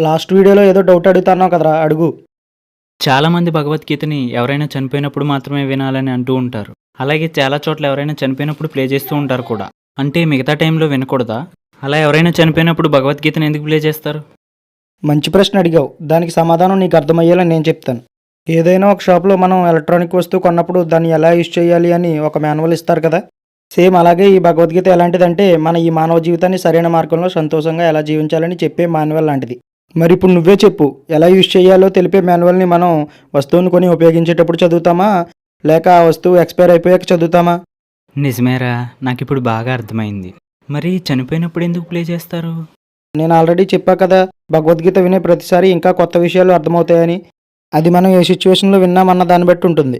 Last వీడియోలో ఏదో doubt అడుగుతున్నావు కదరా అడుగు. చాలామంది భగవద్గీతని ఎవరైనా చనిపోయినప్పుడు మాత్రమే వినాలని అంటూ ఉంటారు. అలాగే చాలా చోట్ల ఎవరైనా చనిపోయినప్పుడు ప్లే చేస్తూ ఉంటారు కూడా. అంటే మిగతా టైంలో వినకూడదా? అలా ఎవరైనా చనిపోయినప్పుడు భగవద్గీతను ఎందుకు ప్లే చేస్తారు? మంచి ప్రశ్న అడిగావు. దానికి సమాధానం నీకు అర్థమయ్యేలా నేను చెప్తాను. ఏదైనా ఒక షాప్లో మనం ఎలక్ట్రానిక్ వస్తువు కొన్నప్పుడు దాన్ని ఎలా యూజ్ చేయాలి అని ఒక మాన్యువల్ ఇస్తారు కదా? సేమ్ అలాగే ఈ భగవద్గీత ఎలాంటిదంటే మన ఈ మానవ జీవితాన్ని సరైన మార్గంలో సంతోషంగా ఎలా జీవించాలని చెప్పే మాన్యువల్ లాంటిది. మరి ఇప్పుడు నువ్వే చెప్పు ఎలా యూజ్ చేయాలో తెలిపే మాన్యువల్ని మనం వస్తువుని కొని ఉపయోగించేటప్పుడు చదువుతామా? లేక ఆ వస్తువు ఎక్స్పైర్ అయిపోయాక చదువుతామా? నిజమేరా నాకు ఇప్పుడు బాగా అర్థమైంది. మరి చనిపోయినప్పుడు ఎందుకు ప్లే చేస్తారు? నేను ఆల్రెడీ చెప్పా కదా భగవద్గీత వినే ప్రతిసారి ఇంకా కొత్త విషయాలు అర్థమవుతాయని. అది మనం ఏ సిచ్యువేషన్లో విన్నామన్న దాన్ని బట్టి ఉంటుంది.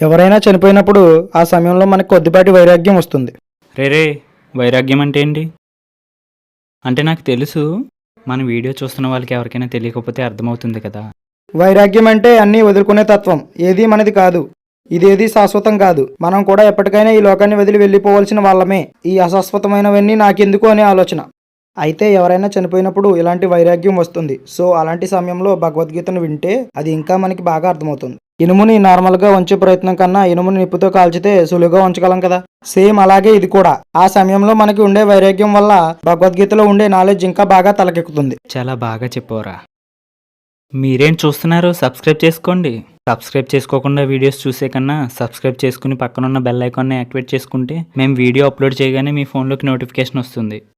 ఎవరైనా చనిపోయినప్పుడు ఆ సమయంలో మనకు కొద్దిపాటి వైరాగ్యం వస్తుంది. రే రే వైరాగ్యం అంటే ఏంటి? అంటే నాకు తెలుసు మన వీడియో చూస్తున్న వాళ్ళకి ఎవరికైనా తెలియకపోతే అర్థమవుతుంది కదా. వైరాగ్యం అంటే అన్నీ వదులుకునే తత్వం. ఏది మనది కాదు. ఇదేది శాశ్వతం కాదు. మనం కూడా ఎప్పటికైనా ఈ లోకాన్ని వదిలి వెళ్ళిపోవాల్సిన వాళ్ళమే. ఈ అశాశ్వతమైనవన్నీ నాకెందుకు అనే ఆలోచన. అయితే ఎవరైనా చనిపోయినప్పుడు ఇలాంటి వైరాగ్యం వస్తుంది. సో అలాంటి సమయంలో భగవద్గీతను వింటే అది ఇంకా మనకి బాగా అర్థమవుతుంది. ఇనుముని నార్మల్గా ఉంచే ప్రయత్నం కన్నా ఇనుముని నిప్పుతో కాల్చితే సులువుగా ఉంచగలం కదా? సేమ్ అలాగే ఇది కూడా. ఆ సమయంలో మనకి ఉండే వైరాగ్యం వల్ల భగవద్గీతలో ఉండే నాలెడ్జ్ ఇంకా బాగా తలకెక్కుతుంది. చాలా బాగా చెప్పవరా. మీరేం చూస్తున్నారు సబ్స్క్రైబ్ చేసుకోండి. సబ్స్క్రైబ్ చేసుకోకుండా వీడియోస్ చూసే కన్నా సబ్స్క్రైబ్ చేసుకుని పక్కనున్న బెల్ ఐకాన్ని యాక్టివేట్ చేసుకుంటే మేము వీడియో అప్లోడ్ చేయగానే మీ ఫోన్లోకి నోటిఫికేషన్ వస్తుంది.